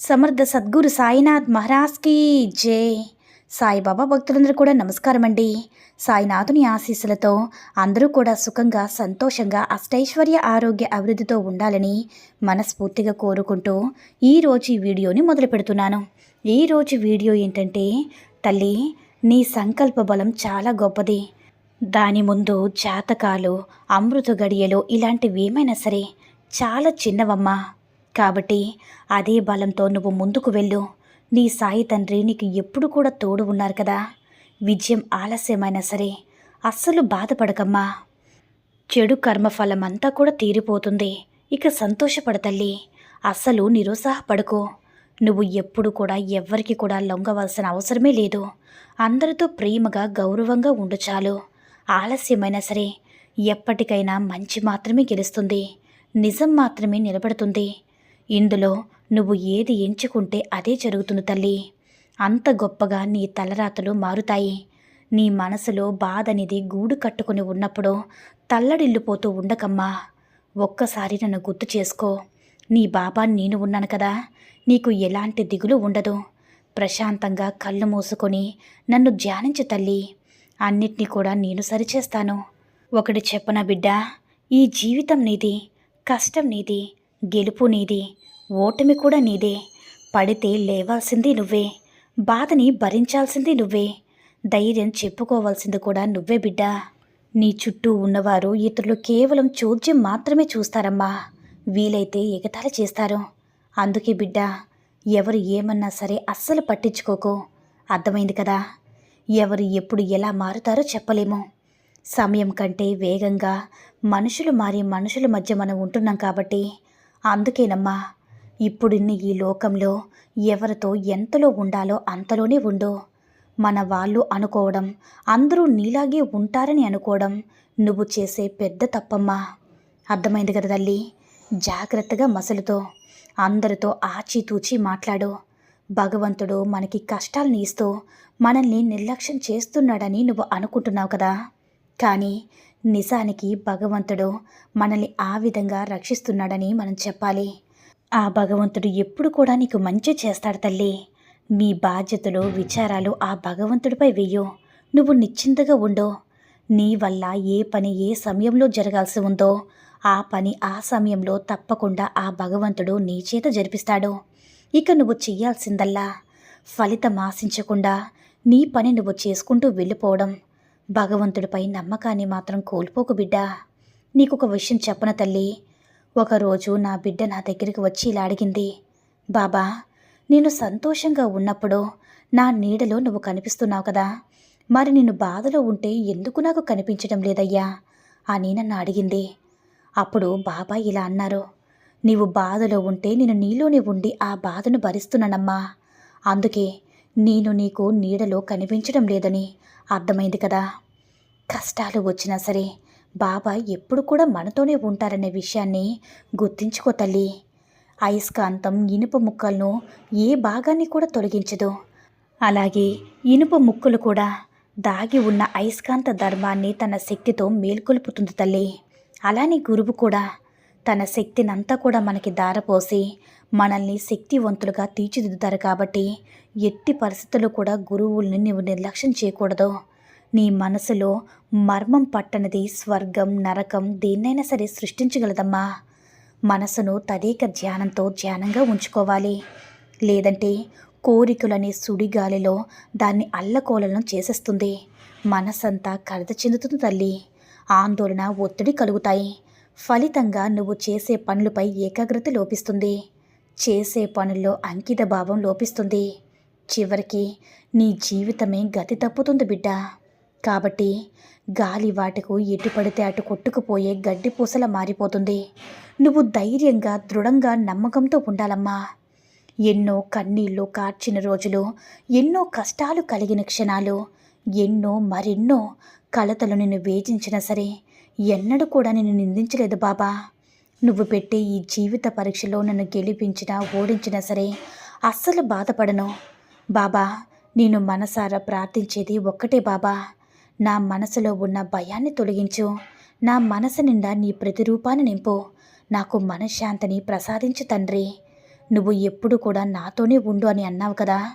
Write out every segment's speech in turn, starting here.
Samartha Sadguru Sainath మహారాజ్కి జై. సాయిబాబా భక్తులందరూ కూడా నమస్కారం అండి సాయినాథుని ఆశీస్సులతో అందరూ కూడా సుఖంగా సంతోషంగా అష్టైశ్వర్య ఆరోగ్య అభివృద్ధితో ఉండాలని మనస్ఫూర్తిగా కోరుకుంటూ ఈరోజు ఈ వీడియోని మొదలు పెడుతున్నాను. ఈరోజు వీడియో ఏంటంటే తల్లి నీ సంకల్ప బలం చాలా గొప్పది. దాని ముందు జాతకాలు అమృత గడియలు ఇలాంటివి ఏమైనా సరే చాలా చిన్నవమ్మా. కాబట్టి అదే బలంతో నువ్వు ముందుకు వెళ్ళు. నీ సాయి తండ్రి నీకు ఎప్పుడు కూడా తోడు ఉన్నారు కదా. విజయం ఆలస్యమైనా సరే అస్సలు బాధపడకమ్మా. చెడు కర్మఫలం అంతా కూడా తీరిపోతుంది. ఇక సంతోషపడతల్లి అస్సలు నిరుత్సాహపడుకో. నువ్వు ఎప్పుడు కూడా ఎవ్వరికి కూడా లొంగవలసిన అవసరమే లేదు. అందరితో ప్రేమగా గౌరవంగా ఉండు చాలు. ఆలస్యమైనా సరే ఎప్పటికైనా మంచి మాత్రమే గెలుస్తుంది. నిజం మాత్రమే నిలబడుతుంది. ఇందులో నువ్వు ఏది ఎంచుకుంటే అదే జరుగుతుంది తల్లి. అంత గొప్పగా నీ తలరాతలు మారుతాయి. నీ మనసులో బాధ అనేది గూడు కట్టుకుని ఉన్నప్పుడు తల్లడిల్లిపోతూ ఉండకమ్మా. ఒక్కసారి నన్ను గుర్తు చేసుకో. నీ బాబా నేను ఉన్నాను కదా. నీకు ఎలాంటి దిగులు ఉండదు. ప్రశాంతంగా కళ్ళు మూసుకొని నన్ను ధ్యానించు తల్లి. అన్నిటినీ కూడా నేను సరిచేస్తాను. ఒకటి చెప్పన బిడ్డ? ఈ జీవితం నీది కష్టం నీది. గెలుపు నీది ఓటమి కూడా నీదే. పడితే లేవాల్సింది నువ్వే బాధని భరించాల్సింది నువ్వే. ధైర్యం చెప్పుకోవాల్సింది కూడా నువ్వే బిడ్డ. నీ చుట్టూ ఉన్నవారు ఇతరులు కేవలం చోద్యం మాత్రమే చూస్తారమ్మా. వీలైతే ఎగతాళి చేస్తారు. అందుకే బిడ్డ ఎవరు ఏమన్నా సరే అస్సలు పట్టించుకోకు. అర్థమైంది కదా? ఎవరు ఎప్పుడు ఎలా మారుతారో చెప్పలేము. సమయం కంటే వేగంగా మనుషులు మారి మనుషుల మధ్య మనం ఉంటున్నాం కాబట్టి అందుకేనమ్మా ఇప్పుడున్న ఈ లోకంలో ఎవరితో ఎంతలో ఉండాలో అంతలోనే ఉండు. మన వాళ్ళు అనుకోవడం అందరూ నీలాగే ఉంటారని అనుకోవడం నువ్వు చేసే పెద్ద తప్పమ్మా. అర్థమైంది కదా తల్లి? జాగ్రత్తగా మసలుతో అందరితో ఆచితూచి మాట్లాడు. భగవంతుడు మనకి కష్టాలను ఇస్తూ మనల్ని నిర్లక్ష్యం చేస్తున్నాడని నువ్వు అనుకుంటున్నావు కదా. కానీ నిజానికి భగవంతుడు మనల్ని ఆ విధంగా రక్షిస్తున్నాడని మనం చెప్పాలి. ఆ భగవంతుడు ఎప్పుడు కూడా నీకు మంచి చేస్తాడు తల్లి. మీ బాధ్యతలు విచారాలు ఆ భగవంతుడిపై వెయ్యు నువ్వు నిశ్చింతగా ఉండు. నీ వల్ల ఏ పని ఏ సమయంలో జరగాల్సి ఉందో ఆ పని ఆ సమయంలో తప్పకుండా ఆ భగవంతుడు నీ చేత జరిపిస్తాడు. ఇక నువ్వు చెయ్యాల్సిందల్లా ఫలితం ఆశించకుండా నీ పని నువ్వు చేసుకుంటూ వెళ్ళిపోవడం భగవంతుడిపై నమ్మకాన్ని మాత్రం కోల్పోకు బిడ్డా. నీకొక విషయం చెప్పన తల్లి? ఒకరోజు నా బిడ్డ నా దగ్గరికి వచ్చి ఇలా అడిగింది. బాబా నేను సంతోషంగా ఉన్నప్పుడు నా నీడలో నువ్వు కనిపిస్తున్నావు కదా. మరి నిన్ను బాధలో ఉంటే ఎందుకు నాకు కనిపించడం లేదయ్యా? అని నన్ను అడిగింది. అప్పుడు బాబా ఇలా అన్నారు. నీవు బాధలో ఉంటే నేను నీలోనే ఉండి ఆ బాధను భరిస్తున్నానమ్మా. అందుకే నేను నీకు నీడలో కనిపించడం లేదని. అర్థమైంది కదా. కష్టాలు వచ్చినా సరే బాబా ఎప్పుడు కూడా మనతోనే ఉంటారనే విషయాన్ని గుర్తించుకో తల్లి. అయస్కాంతం ఇనుప ముక్కలను ఏ భాగాన్ని కూడా తొలగించదు. అలాగే ఇనుప ముక్కలు కూడా దాగి ఉన్న అయస్కాంత ధర్మాన్ని తన శక్తితో మేల్కొల్పుతుంది తల్లి. అలానే గురువు కూడా తన శక్తినంతా కూడా మనకి దారపోసి మనల్ని శక్తివంతులుగా తీర్చిదిద్దుతారు కాబట్టి ఎట్టి పరిస్థితుల్లో కూడా గురువుల్ని నువ్వు నిర్లక్ష్యం చేయకూడదు. నీ మనసులో మర్మం పట్టనిది స్వర్గం నరకం దేన్నైనా సరే సృష్టించగలదమ్మా. మనసును తదేక ధ్యానంతో ధ్యానంగా ఉంచుకోవాలి. లేదంటే కోరికలనే సుడిగాలిలో దాన్ని అల్లకోలను చేసేస్తుంది. మనసంతా కరద చెందుతుంది తల్లి. ఆందోళన ఒత్తిడి కలుగుతాయి. ఫలితంగా నువ్వు చేసే పనులపై ఏకాగ్రత లోపిస్తుంది. చేసే పనుల్లో అంకిత భావం లోపిస్తుంది. చివరికి నీ జీవితమే గతి తప్పుతుంది బిడ్డ. కాబట్టి గాలి వాటకు ఎటు పడితే అటు కొట్టుకుపోయే గడ్డి పూసల మారిపోతుంది. నువ్వు ధైర్యంగా దృఢంగా నమ్మకంతో ఉండాలమ్మా. ఎన్నో కన్నీళ్ళు కార్చిన రోజులు ఎన్నో కష్టాలు కలిగిన క్షణాలు ఎన్నో మరెన్నో కలతలు నిన్ను వేధించినా సరే ఎన్నడూ కూడా నేను నిందించలేదు బాబా. నువ్వు పెట్టే ఈ జీవిత పరీక్షలో నన్ను గెలిపించినా ఓడించినా సరే అస్సలు బాధపడను. బాబా నేను మనసారా ప్రార్థించేది ఒక్కటే బాబా. నా మనసులో ఉన్న భయాన్ని తొలగించు. నా మనసు నిండా నీ ప్రతిరూపాన్ని నింపు. నాకు మనశ్శాంతిని ప్రసాదించు తండ్రి. నువ్వు ఎప్పుడు కూడా నాతోనే ఉండు అని అన్నావు కదా.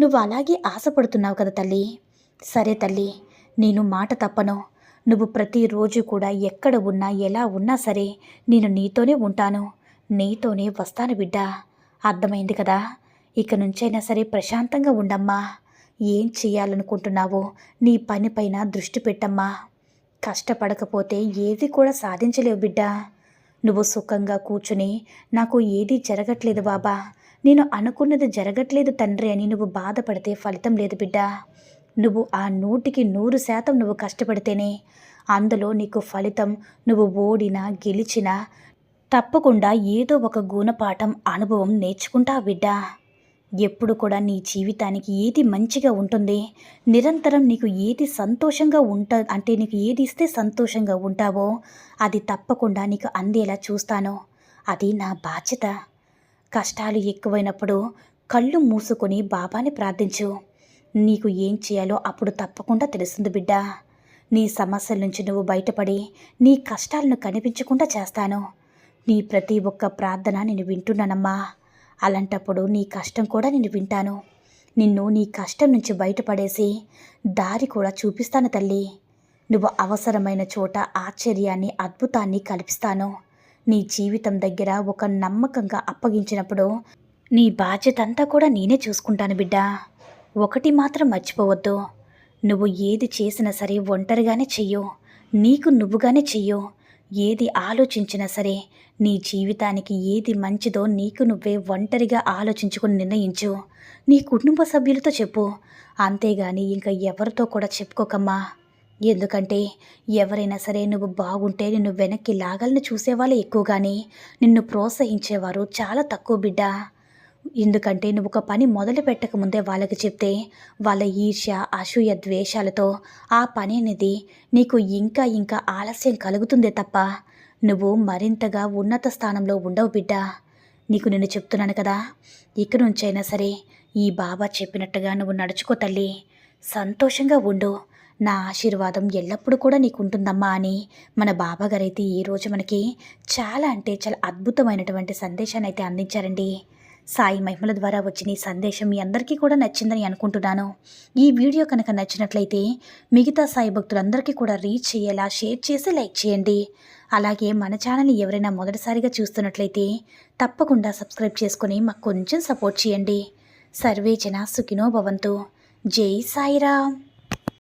నువ్వు అలాగే ఆశపడుతున్నావు కదా తల్లి. సరే తల్లి నేను మాట తప్పను. నువ్వు ప్రతిరోజు కూడా ఎక్కడ ఉన్నా ఎలా ఉన్నా సరే నేను నీతోనే ఉంటాను. నీతోనే వస్తాను బిడ్డా. అర్థమైంది కదా? ఇక నుంచైనా సరే ప్రశాంతంగా ఉండమ్మా. ఏం చేయాలనుకుంటున్నావో నీ పనిపైన దృష్టి పెట్టమ్మా. కష్టపడకపోతే ఏది కూడా సాధించలేవు బిడ్డా. నువ్వు సుఖంగా కూర్చుని నాకు ఏది జరగట్లేదు బాబా. నేను అనుకున్నది జరగట్లేదు తండ్రి అని నువ్వు బాధపడితే ఫలితం లేదు బిడ్డా. నువ్వు ఆ నూటికి నూరు శాతం నువ్వు కష్టపడితేనే అందులో నీకు ఫలితం నువ్వు ఓడినా గెలిచినా తప్పకుండా ఏదో ఒక గుణపాఠం అనుభవం నేర్చుకుంటా బిడ్డా. ఎప్పుడు కూడా నీ జీవితానికి ఏది మంచిగా ఉంటుంది నిరంతరం నీకు ఏది సంతోషంగా ఉంట అంటే నీకు ఏది ఇస్తే సంతోషంగా ఉంటావో అది తప్పకుండా నీకు అందేలా చూస్తాను. అది నా బాధ్యత. కష్టాలు ఎక్కువైనప్పుడు కళ్ళు మూసుకొని బాబాని ప్రార్థించు. నీకు ఏం చేయాలో అప్పుడు తప్పకుండా తెలుస్తుంది బిడ్డ. నీ సమస్యల నుంచి నువ్వు బయటపడి నీ కష్టాలను కనిపించకుండా చేస్తాను. నీ ప్రతి ఒక్క ప్రార్థన నేను వింటున్నానమ్మా. అలాంటప్పుడు నీ కష్టం కూడా నేను వింటాను. నిన్ను నీ కష్టం నుంచి బయటపడేసి దారి కూడా చూపిస్తాను తల్లి. నువ్వు అవసరమైన చోట ఆశ్చర్యాన్ని అద్భుతాన్ని కల్పిస్తాను. నీ జీవితం దగ్గర ఒక నమ్మకంగా అప్పగించినప్పుడు నీ బాధ్యత అంతా కూడా నేనే చూసుకుంటాను బిడ్డ. ఒకటి మాత్రం మర్చిపోవద్దు. నువ్వు ఏది చేసినా సరే ఒంటరిగానే చెయ్యు. నీకు నువ్వుగానే చెయ్యు. ఏది ఆలోచించినా సరే నీ జీవితానికి ఏది మంచిదో నీకు నువ్వే ఒంటరిగా ఆలోచించుకుని నిర్ణయించు. నీ కుటుంబ సభ్యులతో చెప్పు. అంతేగాని ఇంకా ఎవరితో కూడా చెప్పుకోకమ్మా. ఎందుకంటే ఎవరైనా సరే నువ్వు బాగుంటే నిన్ను వెనక్కి లాగాలని చూసేవాళ్ళు ఎక్కువగాని. నిన్ను ప్రోత్సహించేవారు చాలా తక్కువ బిడ్డ. ఎందుకంటే నువ్వు ఒక పని మొదలు పెట్టకముందే వాళ్ళకి చెప్తే వాళ్ళ ఈర్ష్య అసూయ ద్వేషాలతో ఆ పని అనేది నీకు ఇంకా ఇంకా ఆలస్యం కలుగుతుందే తప్ప నువ్వు మరింతగా ఉన్నత స్థానంలో ఉండవు బిడ్డ. నీకు నేను చెప్తున్నాను కదా ఇక నుంచైనా సరే ఈ బాబా చెప్పినట్టుగా నువ్వు నడుచుకో తల్లి. సంతోషంగా ఉండు. నా ఆశీర్వాదం ఎల్లప్పుడూ కూడా నీకుంటుందమ్మా అని మన బాబాగారైతే ఈరోజు మనకి చాలా అంటే చాలా అద్భుతమైనటువంటి సందేశాన్ని అయితే అందించారండి. సాయి మహిమల ద్వారా వచ్చిన ఈ సందేశం మీ అందరికీ కూడా నచ్చిందని అనుకుంటున్నాను. ఈ వీడియో కనుక నచ్చినట్లయితే మిగతా సాయి భక్తులందరికీ కూడా రీచ్ చేయేలా షేర్ చేసి లైక్ చేయండి. అలాగే మన ఛానల్ని ఎవరైనా మొదటిసారిగా చూస్తున్నట్లయితే తప్పకుండా సబ్స్క్రైబ్ చేసుకొని మాకు కొంచెం సపోర్ట్ చేయండి. సర్వే జన సుఖినో భవంతు. జై సాయిరామ్.